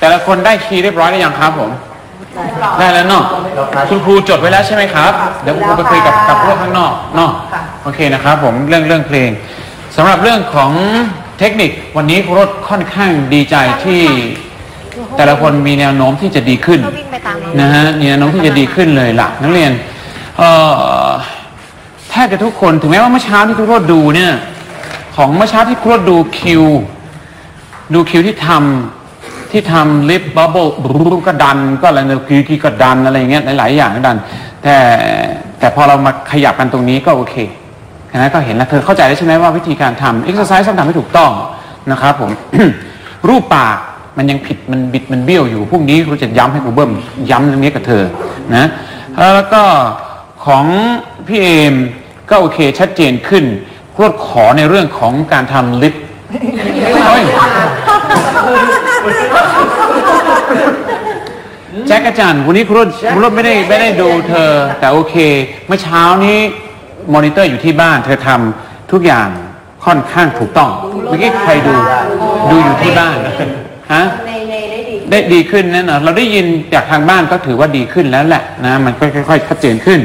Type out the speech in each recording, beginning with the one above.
แต่ละคนได้คีย์เรียบร้อยหรือยังครับผม ได้แล้วเนาะคุณครูจดไว้แล้วใช่ไหมครับ เดี๋ยวคุณครูไปคุยกับกับพวกข้างนอกเนาะโอเคนะครับผมเรื่องเรื่องเพลงสำหรับเรื่องของเทคนิควันนี้ครูรถค่อนข้างดีใจที่แต่ละคนมีแนวโน้มที่จะดีขึ้นก็วิ่งไปตามนะฮะมีแนวโน้มที่จะดีขึ้นเลยล่ะนักเรียนเอ่อแทบจะทุกคนถึงแม้ว่าเมื่อเช้าที่ครูรถดูเนี่ย ของเมื่อเช้าที่ครูรถดูคิว ดูคิวที่ทำ ที่ทำลิปบับเบิลก็ดันก็อะไรเนี่ยคิวที่ก็ดันอะไรเงี้ยหลายๆอย่างก็ดัน แต่แต่พอเรามาขยับกันตรงนี้ก็โอเคนะก็เห็นแล้วเธอเข้าใจแล้วใช่ไหมว่าวิธีการทำเอ็กซ์ไซส์ต้องทำให้ถูกต้องนะครับผมรูปปากมันยังผิดมันบิดมันเบี้ยวอยู่พรุ่งนี้ครูจะย้ำให้ครูเบิ้มย้ำเรื่องนี้กับเธอนะแล้วก็ของพี่เอมก็โอเคชัดเจนขึ้นครูขอในเรื่องของการทำลิป แจ็คอาจารย์วันนี้ครูรถครูรถไม่ได้ไม่ได้ดูเธอ แต่โอเค เมื่อเช้านี้มอนิเตอร์อยู่ที่บ้าน เธอทำทุกอย่างค่อนข้างถูกต้อง เมื่อกี้ใครดูดูอยู่ที่บ้านฮะ ในในได้ดีได้ดีขึ้นแน่นอนเราได้ยินจากทางบ้านก็ถือว่าดีขึ้นแล้วแหละนะมันก็ค่อย ๆ ชัดเจนขึ้น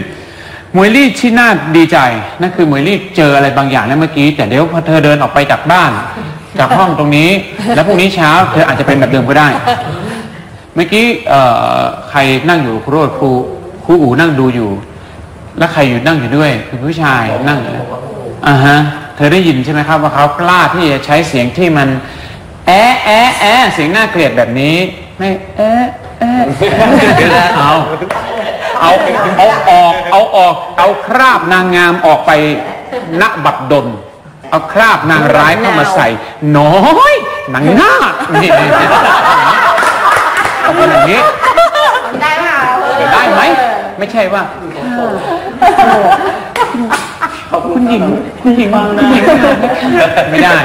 มวยลี่ที่น่าดีใจนั่นคือมวยลี่เจออะไรบางอย่างแล้วเมื่อกี้ แต่เดี๋ยวพอเธอเดินออกไปจากบ้าน จากห้องตรงนี้ แล้วพรุ่งนี้เช้าเธออาจจะเป็นแบบเดิมก็ได้ เมื่อกี้เอ่อใครนั่งอยู่ครูโรดครูครูอู๋นั่งดูอยู่ แล้วใครอยู่นั่งอยู่ด้วย คือผู้ชายนั่งอ่าฮะเธอได้ยินใช่ไหมครับว่าเขากล้าที่จะใช้เสียงที่มัน แอะแอะแอะเสียงน่าเกลียดแบบนี้ไม่แอะแอะเอาเอาเอาออกเอาออกเอาคราบนางงามออกไปณบัดดล เอาคราบนางร้ายเข้ามาใส่ น้อยหนังหน้านี่นี่นี่เอาเป็นอย่างนี้ได้ไหมคะได้ไหมไม่ใช่ว่าคุณหญิงคุณหญิงคุณหญิงไม่ได้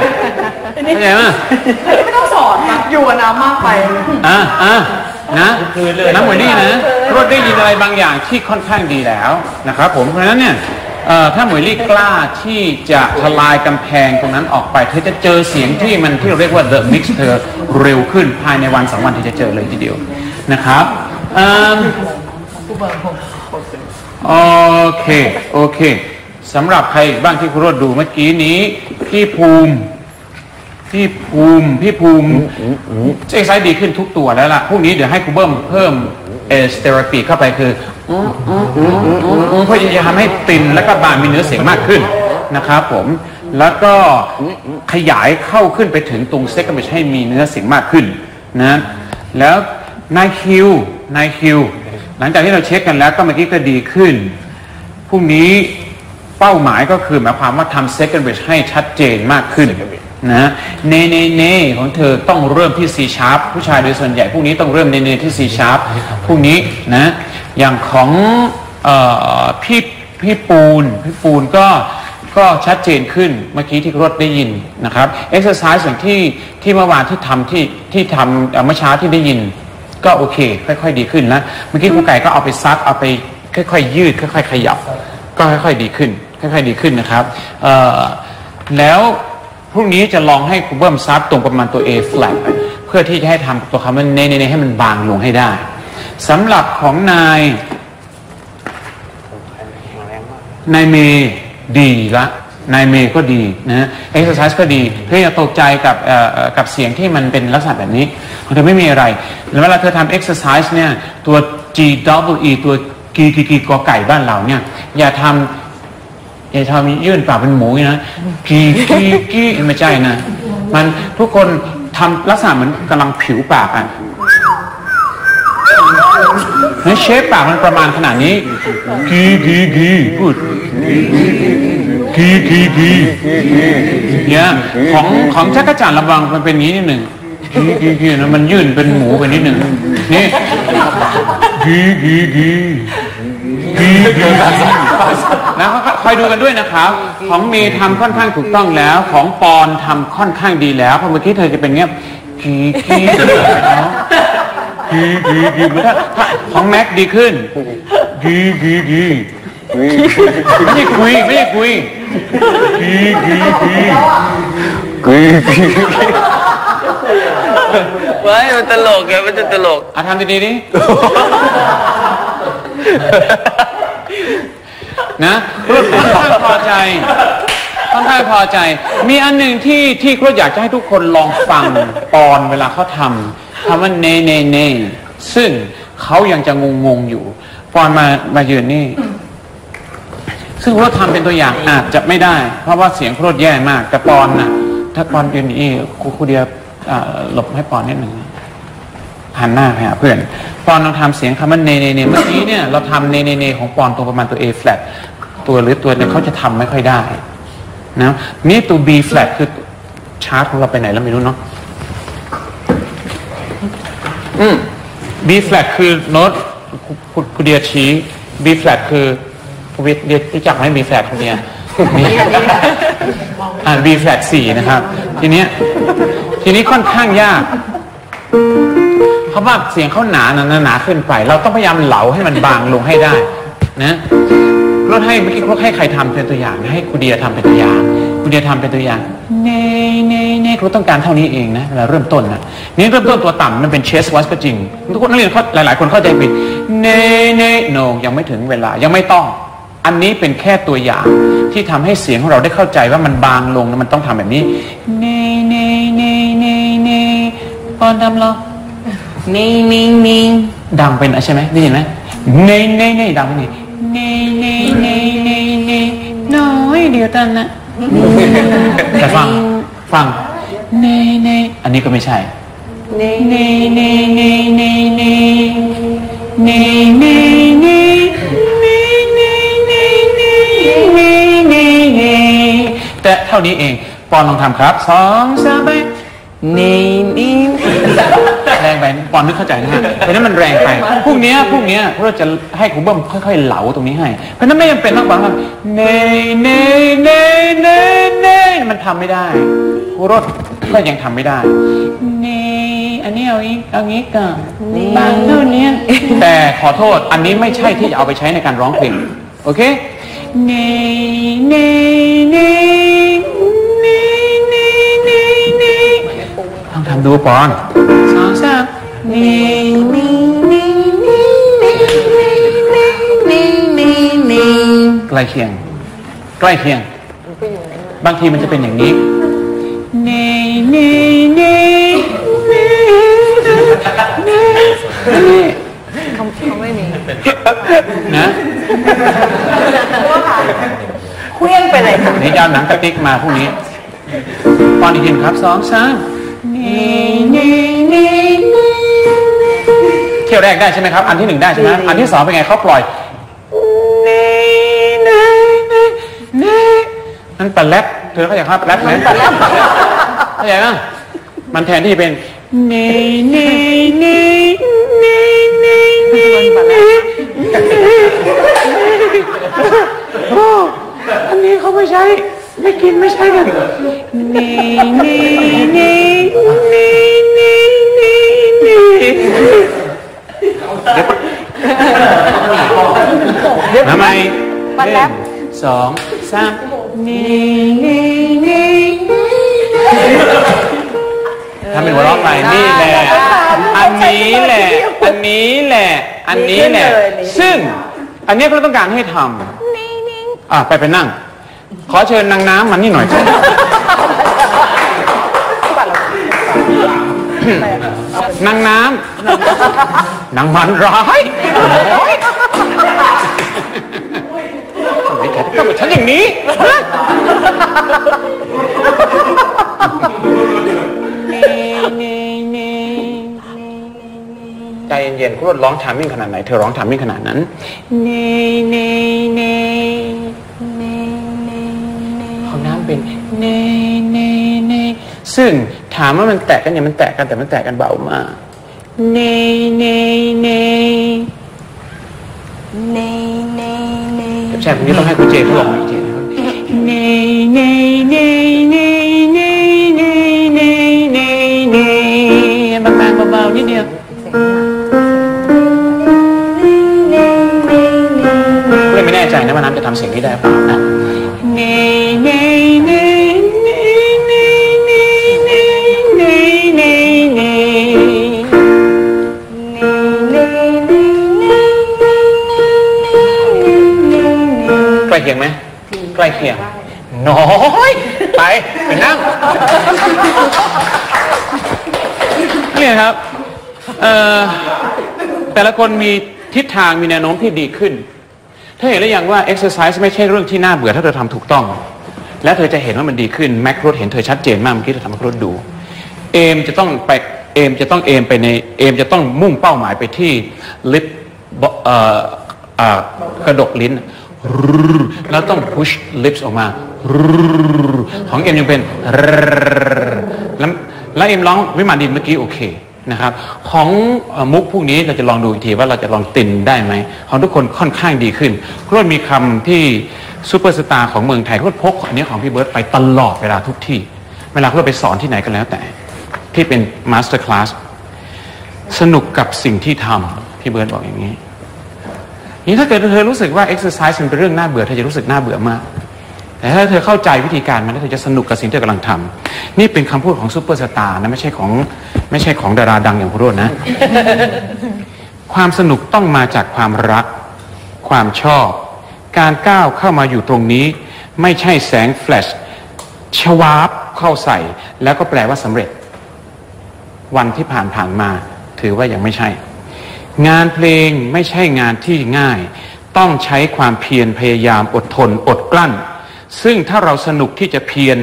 เข้าใจไหมไม่ต้องสอนนะอยู่กับน้ำมากไปอะอะนะน้ำหมวยนี่นะรถได้ยินอะไรบางอย่างที่ค่อนข้างดีแล้วนะครับผมเพราะฉะนั้นเนี่ยเอ่อ ถ้าหมวยลี่กล้าที่จะทลายกำแพงตรงนั้นออกไป เธอจะเจอเสียงที่มันที่เราเรียกว่า the mix เธอเร็วขึ้นภายในวันสองวันเธอจะเจอเลยทีเดียวนะครับเอิ่มโอเค โอเคสำหรับใครอีกบ้างที่คุณรถดูเมื่อกี้นี้ พี่ภูมิ พี่ภูมิ พี่ภูมิเอ็กไซด์ดีขึ้นทุกตัวแล้วล่ะพรุ่งนี้เดี๋ยวให้ครูเบิ้มเพิ่ม เอสเตอราปีเข้าไปคืออืมเพื่อจะทำให้ตินและก็บานมีเนื้อเสียงมากขึ้นนะครับผมแล้วก็ขยายเข้าขึ้นไปถึงตรงเซ็กกันให้มีเนื้อเสียงมากขึ้นนะแล้วนายคิวนายคิวหลังจากที่เราเช็คกันแล้วก็เมื่อกี้ก็ดีขึ้นพรุ่งนี้เป้าหมายก็คือหมายความว่าทำ second bridge ให้ชัดเจนมากขึ้น นะเนเนเนของเธอต้องเริ่มที่ C sharp ผู้ชายโดยส่วนใหญ่พรุ่งนี้ต้องเริ่มเนเนที่ C sharp พรุ่งนี้นะอย่างของออพี่พี่ปูนพี่ปูนก็ก็ชัดเจนขึ้นเมื่อกี้ที่รถได้ยินนะครับ exercise อย่างที่ที่เมื่อวานที่ทำที่ที่ทำเมื่อเช้าที่ได้ยิน ก็โอเค ค่อยๆ ดีขึ้นนะเมื่อกี้ครูไก่ก็เอาไปซักเอาไปค่อยๆ ยืด ค่อย ๆ ขยับ ก็ค่อย ๆ ดีขึ้น ค่อย ๆ ดีขึ้นนะครับแล้ว พรุ่งนี้จะลองให้ครูเบิ้มซัดตรงประมาณตัว A flat เพื่อที่จะให้ทำตัวคำว่าเนเนให้มันบางลงให้ได้สำหรับของนายนายเมดีละนายเมก็ดีนะเอ็กซ์ไซส์ก็ดีเพื่ออย่าตกใจกับเอ่อเอ่อกับเสียงที่มันเป็นลักษณะแบบนี้เธอไม่มีอะไร แล้วเวลาเธอทำเอ็กซ์ไซส์เนี่ยตัว G double ตัวกีกีกีกอไก่บ้านเราเนี่ยอย่าทำ ย่าทำยื่นปากเป็นหมูอย่างนี้นะกีกีกีไม่ใช่นะ มันทุกคนทำลักษณะเหมือนกำลังผิวปากอะนั้นเชฟปากมันประมาณขนาดนี้กีกีกีพูดกีกีกีเนี่ยของของจักรจันระวังมันเป็นงี้นิดหนึ่งกีกีกีนะมันยื่นเป็นหมูไปนิดหนึ่งนี่กีกีกี กีกีแล้วคอยดูกันด้วยนะครับ ของเมย์ทำค่อนข้างถูกต้องแล้ว ของปอนทำค่อนข้างดีแล้วเพราะเมื่อกี้เธอจะเป็นเงี้ยกีกีแล้วกีกีกีไม่ได้ถ้าของแม็กดีขึ้นกีกีกีไม่ใช่คุยไม่ใช่คุยกีกีกีกีกีไว้มันตลกไงมันจะตลกอะทำดีๆดิ นะครุฑค่อนข้างพอใจค่อนข้างพอใจ มีอันหนึ่งที่ที่ครุฑอยากจะให้ทุกคนลองฟังปอนเวลาเขาทำคำว่าเนเนเนซึ่งเขายังจะงงๆอยู่ปอนมามายืนนี่ ซึ่งครุฑทำเป็นตัวอย่างอาจจะไม่ได้ เพราะว่าเสียงครุฑแย่มาก แต่ปอนน่ะ ถ้าปอนยืนนี่ครูครูเดียอ่าหลบให้ปอนนิดหนึ่ง หันหน้าไปหาเพื่อนปอนลองทำเสียงคำว่าเนเนเนเมื่อกี้เนี่ยเราทำเนเนเนของปอนตัวประมาณตัว A flat ตัวหรือตัวเนี่ยเขาจะทำไม่ค่อยได้นะนี่ตัว B flat คือชาร์ตของเราไปไหนแล้วไม่รู้เนาะอืม B flat คือโน้ตคุณคุณคุณเดียชี้ B flat คือคุณวิทย์เดียรู้จักไหม B flat คุณเดียนี่อ่า B flat สี่นะครับ ทีเนี้ยทีนี้ค่อนข้างยาก เพราะว่าเสียงเขาหนาหนาหนาขึ้นไป เราต้องพยายามเหลาให้มันบางลงให้ได้ นะรถให้เมื่อกี้รถให้ใครทำเป็นตัวอย่างให้ครูเดียทำเป็นตัวอย่างครูเดียทำเป็นตัวอย่างเน่เน่เน่ครูต้องการเท่านี้เองนะเวลาเริ่มต้นนะนี่เริ่มต้นตัวต่ำมันเป็นเชสวอสก็จริงทุกคนนักเรียนเขาหลาย ๆ คนเข้าใจผิดเน่เน่โนยังไม่ถึงเวลายังไม่ต้อง อันนี้เป็นแค่ตัวอย่างที่ทำให้เสียงของเราได้เข้าใจว่ามันบางลงนะมันต้องทำแบบนี้เน่เน่เน่เน่เน่ปอนทำเรอ นิ่งนิ่งนิ่งดังเป็นอะใช่ไหมได้ยินไหมเน่เน่เน่ดังเป็นนี่เน่เน่เน่เน่เน่น้อยเดียวตันนะแต่ฟังฟังเน่เน่อันนี้ก็ไม่ใช่เน่เน่เน่เน่เน่เน่เน่เน่เน่เน่เน่เน่เน่เน่เน่เน่แต่เท่านี้เอง ปอนลองทำครับสองสามไปนิ่งนิ่ง แรงไปปอนนึกเข้าใจนะฮะเพราะนั้นมันแรงไปพวกเนี้ยพวกเนี้ยเราจะให้ครูเบิ้มค่อยๆเหลาตรงนี้ให้ เพราะนั้นไม่จำเป็นต้องบอกว่าเนเนเนเนเนมันทำไม่ได้ครูรถก็ยังทำไม่ได้เนอันนี้เอาอีกเอางี้ก่อนบางเท่านี้แต่ขอโทษอันนี้ไม่ใช่ที่จะเอาไปใช้ในการร้องเพลงโอเคเนเนเนเนเนเนเนต้องทำดูก่อนสอ งสามนี่นี่นี่นี่นี่นี่นี่นี่นี่ใกล้เคียง ใกล้เคียง บางทีมันจะเป็นอย่างนี้นี่นี่นี่นี่นี่เขาเขาไม่มีนะเคลี้ยงไปเลยค่ะนี่จะเอาหนังกระติกมาพรุ่งนี้ตอนอีกทีครับสองสามนี่นี่ เที่ยวแรกได้ใช่ไหมครับ อันที่หนึ่งได้ใช่ไหมอันที่สองเป็นไงเขาปล่อยนี่นี่นี่นี่นั่นปลาแรปเธอเข้าใจครับแรปไหมปลาแรปเข้าใจไหมมันแทนที่จะเป็นนี่นี่นี่นี่นี่นี่โอ้อันนี้เขาไม่ใช้ ไม่กินไม่ใช่กันนี่นี่นี่นี่ ทำไมหนึ่งสองสามนี่นี่นี่ทำเป็นหัวเราะไปนี่แหละ อันนี้แหละ อันนี้แหละ อันนี้แหละ ซึ่ง อันนี้เราต้องการให้ทำอะไปไปนั่ง ขอเชิญนางน้ำมานี่หน่อยครับนางน้ำนางมันร้ายโอ๊ย ทำไมแกต้องกับฉันอย่างนี้ฮะใจเย็นๆคุณรถร้องทามมิ่งขนาดไหน เธอร้องทามมิ่งขนาดนั้น เนเนเนเนเนเของน้ำเป็นเนเนเนซึ่งถามว่ามันแตกกันเนี่ยมันแตกกันแต่มันแตกกันเบามาก เนเนเนเนเนเน ใช่ผมนี้ต้องให้คุณเจเขาลองอีกทีนะครับเนเนเนเนเนเนเนเนเนบางๆเบาๆนิดเดียวเลยไม่แน่ใจนะว่าน้ำจะทำเสียงนี้ได้เปล่านะ เคียงน้อย ไปไปนั่ง เนี่ยครับเอ่อแต่ละคนมีทิศทางมีแนวโน้มที่ดีขึ้น เธอเห็นหรือยังว่า exercise ไม่ใช่เรื่องที่น่าเบื่อถ้าเธอทำถูกต้อง และเธอจะเห็นว่ามันดีขึ้นแมคโรดเห็นเธอชัดเจนมากเมื่อกี้เธอทำแมคโรดดู เอมจะต้องไปเอมจะต้องเอมไปในเอมจะต้องมุ่งเป้าหมายไปที่ลิปเอ่อเอ่อกระดกลิ้น แล้วต้อง push lips ออกมา ของเอ็มยังเป็น แล้วแล้วเอ็มร้องวิมานดินเมื่อกี้โอเคนะครับ ของมุกพวกนี้เราจะลองดูอีกทีว่าเราจะลองตินได้ไหมของทุกคนค่อนข้างดีขึ้นครวดมีคำที่ซูเปอร์สตาร์ของเมืองไทยครวดพกอันนี้ของพี่เบิร์ตไปตลอดเวลาทุกที่ เวลาครวดไปสอนที่ไหนก็แล้วแต่ ที่เป็นมาสเตอร์คลาสสนุกกับสิ่งที่ทำพี่เบิร์ตบอกอย่างนี้ นี่ถ้าเกิดเธอรู้สึกว่า exercise มันเป็นเรื่องน่าเบื่อเธอจะรู้สึกน่าเบื่อมากแต่ถ้าเธอเข้าใจวิธีการมันเธอจะสนุกกับสิ่งที่เธอกำลังทำนี่เป็นคำพูดของซูเปอร์สตาร์นะไม่ใช่ของไม่ใช่ของดาราดังอย่างคุณโรจน์นะ ความสนุกต้องมาจากความรัก ความชอบ การก้าวเข้ามาอยู่ตรงนี้ ไม่ใช่แสงแฟลชชวาบเข้าใส่ แล้วก็แปลว่าสำเร็จ วันที่ผ่านผ่านๆมา ถือว่ายังไม่ใช่ งานเพลงไม่ใช่งานที่ง่าย ต้องใช้ความเพียรพยายามอดทนอดกลั้น ซึ่งถ้าเราสนุกที่จะเพียร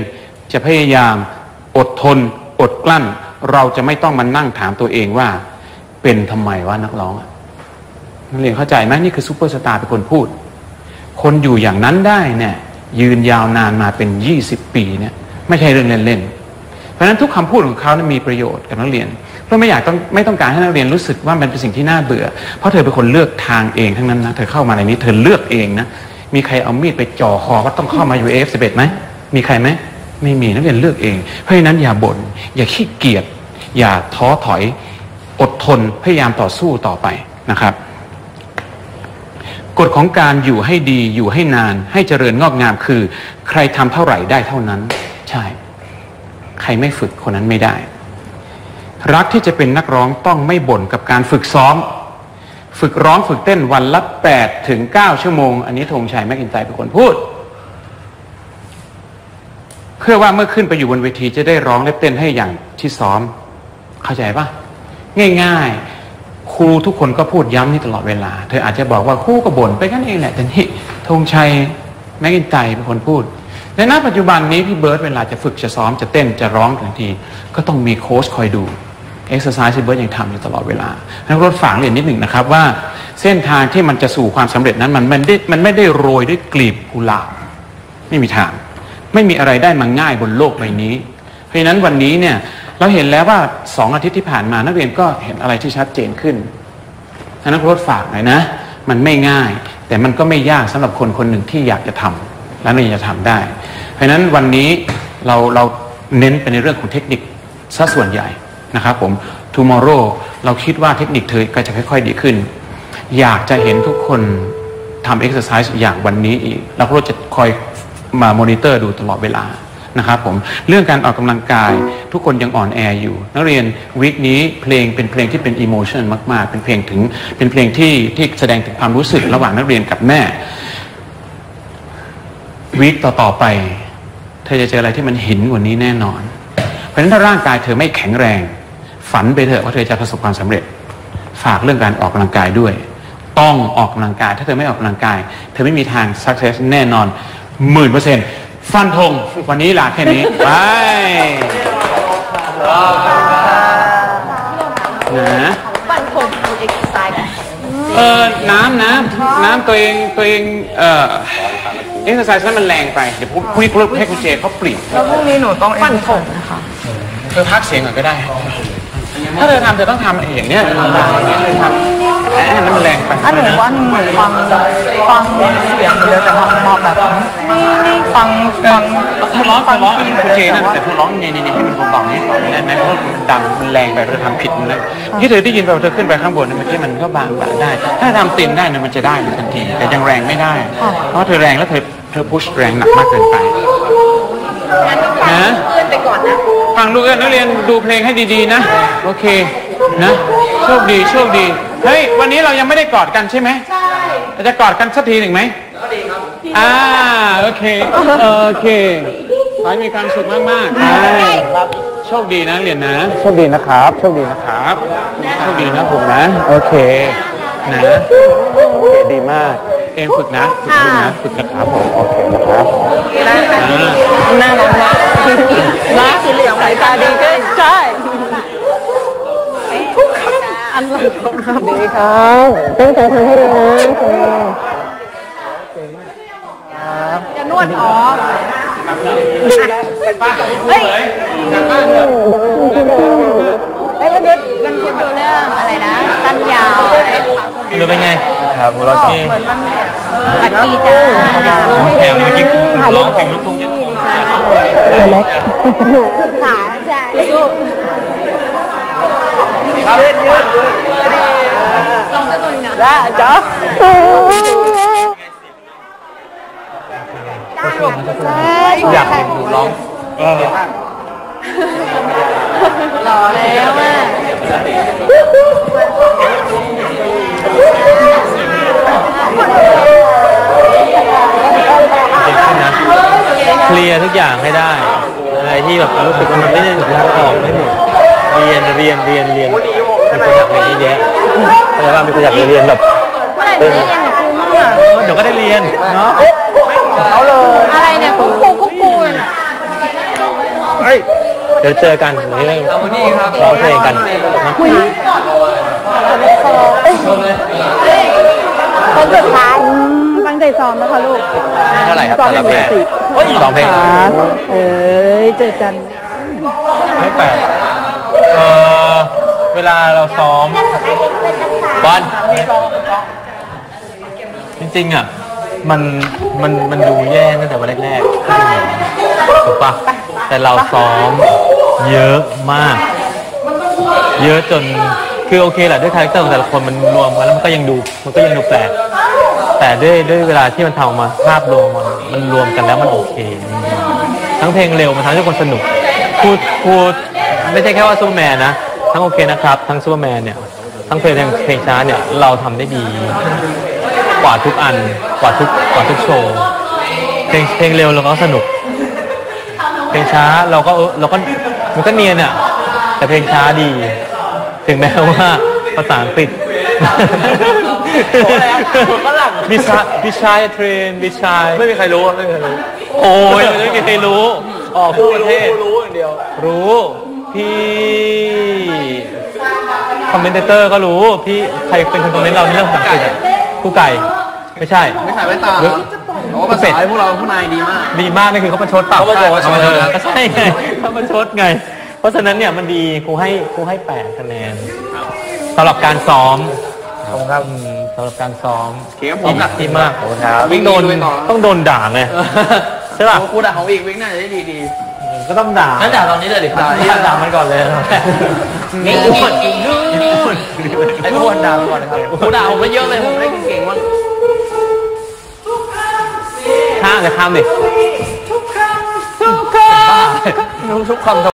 จะพยายามอดทน อดกลั้น เราจะไม่ต้องมานั่งถามตัวเองว่า เป็นทำไมว่านักร้องนักเรียนเข้าใจไหมนี่คือซูเปอร์สตาร์เป็นคนพูด คนอยู่อย่างนั้นได้เนี่ยยืนยาวนานมาเป็น 20 ปีเนี่ยไม่ใช่เรื่องเล่นๆเพราะฉะนั้นทุกคำพูดของเขานะมีประโยชน์กับนักเรียน เพราะไม่อยากต้องไม่ต้องการให้นักเรียนรู้สึกว่ามันเป็นสิ่งที่น่าเบื่อ เพราะเธอเป็นคนเลือกทางเองทั้งนั้นนะ เธอเข้ามาในนี้เธอเลือกเองนะ มีใครเอามีดไปจ่อคอว่าต้องเข้ามาอยู่เอฟสิบเอ็ดไหม มีใครไหม ไม่มีนักเรียนเลือกเอง เพราะฉะนั้นอย่าบน่น อย่าขี้เกียจ อย่าท้อถอย อดทน พยายามต่อสู้ต่อไปนะครับ กฎของการอยู่ให้ดี อยู่ให้นาน ให้เจริญงอกงามคือ ใครทำเท่าไหร่ได้เท่านั้น ใช่ ใครไม่ฝึกคนนั้นไม่ได้ รักที่จะเป็นนักร้องต้องไม่บ่นกับการฝึกซ้อม ฝึกร้องฝึกเต้นวันละ8ถึง9ชั่วโมง อันนี้ธงชัยแม็กอินไตเป็นคนพูด เพื่อว่าเมื่อขึ้นไปอยู่บนเวทีจะได้ร้องและเต้นให้อย่างที่ซ้อม เข้าใจปะง่าย ๆ ครูทุกคนก็พูดย้ำนี่ตลอดเวลา เธออาจจะบอกว่าครูก็บ่นไปกันเองแหละแต่นี่ธงชัยแม็กอินไตเป็นคนพูดในณปัจจุบันนี้พี่เบิร์ตเวลาจะฝึกจะซ้อมจะเต้นจะร้องทันที ก็ต้องมีโค้ชคอยดู เอ็กซ์ไซส์ที่เบิร์ตยังทำอยู่ตลอดเวลาให้รถฝางเรียนนิดหนึ่งนะครับว่าเส้นทางที่มันจะสู่ความสำเร็จนั้นมันมันได้มันไม่ได้โรยด้วยกลีบกุหลาบไม่มีทาง ไม่มีอะไรได้มาง่ายบนโลกใบนี้ เพราะฉะนั้นวันนี้เนี่ยเราเห็นแล้วว่าสองอาทิตย์ที่ผ่านมานักเรียนก็เห็นอะไรที่ชัดเจนขึ้นฉะนั้นรถฝากหน่อยนะ มันไม่ง่าย แต่มันก็ไม่ยากสำหรับคนคนหนึ่งที่อยากจะทำและนักเรียนจะทำได้ เพราะฉะนั้นวันนี้เราเราเน้นไปในเรื่องของเทคนิคซะส่วนใหญ่ นะครับผม tomorrow เราคิดว่าเทคนิคเธอก็จะค่อย ๆ ดีขึ้น อยากจะเห็นทุกคนทำเอ็กซ์ไซส์อย่างวันนี้อีกเราจะคอยมามอนิเตอร์ดูตลอดเวลานะครับผมเรื่องการออกกำลังกายทุกคนยังอ่อนแออยู่ นักเรียนวีคนี้เพลงเป็นเพลงที่เป็นอิโมชันมาก ๆ เป็นเพลงถึงเป็นเพลงที่ที่แสดงถึงความรู้สึกระหว่างนักเรียนกับแม่วีคต่อ ๆ ไป เธอจะเจออะไรที่มันหินกว่านี้แน่นอน เพราะฉะนั้นถ้าร่างกายเธอไม่แข็งแรง ฝันไปเถอะว่าเธอจะประสบความสำเร็จ ฝากเรื่องการออกกำลังกายด้วย ต้องออกกำลังกาย ถ้าเธอไม่ออกกำลังกาย เธอไม่มีทาง success แน่นอนหมื่นเปอร์เซ็นต์ฟันธงวันนี้ลาแค่นี้ไปนะปั่นผมคือเอ็กซ์ไซส์เออน้ำน้ำน้ำตัวเองตัวเองเอ่อเอ็กซ์ไซส์นั้นมันแรงไป เดี๋ยวพรุ่งพรุ่งนี้ให้คุณเจเขาปลีกแล้วพรุ่งนี้หนูต้องปั่นผมนะคะเธอพักเสียงก่อนก็ได้ ถ้าเธอทำเธอต้องทำเองเนี้ยทำอย่างเงี้ยเธอทำแหมมันแรงไปอันหนูว่าหนูฟังฟังเสียงเยอะแต่ว่ามาแบบนี่ฟังฟังเธอร้องเธอร้องอันนี้คุณเจนั่นแต่เธอร้องเนี่ยเนี่ยให้มันเบาๆนี่ได้ไหมเพราะมันดังมันแรงไปเธอทำผิดนเลยที่เธอได้ยินไปเธอขึ้นไปข้างบนเมื่อกี้มันก็บางบางได้ ถ้าทำตินได้เนี่ยมันจะได้ทันที แต่ยังแรงไม่ได้ เพราะเธอแรงแล้วเธอเธอพุชแรงหนักมากเกินไป นะฟังลูกเอ้ยนักเรียนดูเพลงให้ดีๆนะ โอเคนะโชคดีโชคดีเฮ้ยวันนี้เรายังไม่ได้กอดกันใช่ไหมใช่เราจะกอดกันสักทีหนึ่งไหมอ่าโอเคโอเคขอให้มีความสุขมากๆโชคดีนะเรียนนะ โชคดีนะครับ โชคดีนะครับ โชคดีนะผมนะ โอเคนะโอเคดีมาก เอ็มฝึกนะฝึกนะลูกนะฝึกนะครับผมโอเคนะครับอ่าน่ารักมากนะสีเหลืองสายตาดีก็ใช่อันหลังครับดีครับตั้งใจทำให้ดีนะจะนวดอ๋อเฮ้ยเฮ้ยเด็กมันคุณดูเรื่องอะไรนะ ตั้นยาว ดูเป็นไงครับเราเหมือนมันอัดดีจ้าแถวเมื่อกี้ร้องเพลงลูกทุ่งเนี่ยเล็กขาใช่ลูกได้จ้ะอยากเห็นหนูร้อง หล่อแล้วอะเก่งขึ้นนะเคลียร์ทุกอย่างให้ได้ อะไรที่แบบรู้สึกว่ามันไม่ได้ถูกทางออกไม่หมดเรียนเรียนเรียนเรียนมีคนอยากเรียนเยอะแยะแต่ว่ามีคนอยากเรียนแบบเมื่อไหร่จะได้เรียนกับครูมั่งอะเดี๋ยวก็ได้เรียนเนาะอะไรเนี่ยกุ๊กกูกุ๊กกูน่ะ เดี๋ยวเจอกันเรื่องร้องเพลงกันนะคนสุดท้ายตั้งใจซ้อมนะคะลูกเท่าไหร่ครับสำหรับเพลงร้องเพลงเอ้ยเจอกันไม่แปลกเออเวลาเราซ้อมบอลจริงๆอะมันมันมันดูแย่ตั้งแต่วันแรกๆถูกปะแต่เราซ้อม เยอะมาก เยอะจนคือโอเคแหละด้วยคาแรคเตอร์ของแต่ละคนมันรวมกันแล้วมันก็ยังดูมันก็ยังดูแปลกแต่ด้วยด้วยเวลาที่มันทำออกมาภาพรวมมันมันรวมกันแล้วมันโอเค ทั้งเพลงเร็วมันทำให้คนสนุกพูดพูดไม่ใช่แค่ว่าซูเปอร์แมนนะทั้งโอเคนะครับ ทั้งซูเปอร์แมนเนี่ย ทั้งเพลงเพลงช้าเนี่ยเราทำได้ดี กว่าทุกอันกว่าทุกกว่าทุกโชว์เพลงเพลงเร็วเราก็สนุก เพลงช้าเราก็เราก็ มันก็เนียนอะแต่เพลงช้าดี ถึงแม้ว่าภาษาอังกฤษวิชาวิชาเทรนวิชาไม่มีใครรู้ไม่มีใครรู้ โอ้ยไม่มีใครรู้ออกทั่วประเทศรู้อย่างเดียว รู้พี่คอมเมนเตอร์ก็รู้พี่ใครเป็นคนคอมเมนต์เราในเรื่องภาษาอังกฤษอะผู้ไก่ ไม่ใช่ ไม่ขายแว่นตาหรือ โอ้ภาษาพวกเราผู้นายดีมาก ดีมากนี่คือเขาประชดเปล่าเขาประชดเขาประชดเออก็ใช่ไงเขาประชดไง เพราะฉะนั้นเนี่ยมันดีครูให้ครูให้แปดคะแนนสำหรับการซ้อมครับอืมสำหรับการซ้อมเขียนผมหนักดีมากครับต้องโดนวิ่งหนีด้วยต่อต้องโดนด่าไงใช่ป่ะครูด่าของอีกวิ่งน่าจะได้ดีดีก็ต้องด่างั้นด่าตอนนี้เลยดิด่าด่าด่ามันก่อนเลยนี่ไอ้พวกด่าก่อนนะครับครูด่าผมไปเยอะเลยผมได้เก่งๆว่างามเลยข้ามดิทุกคำ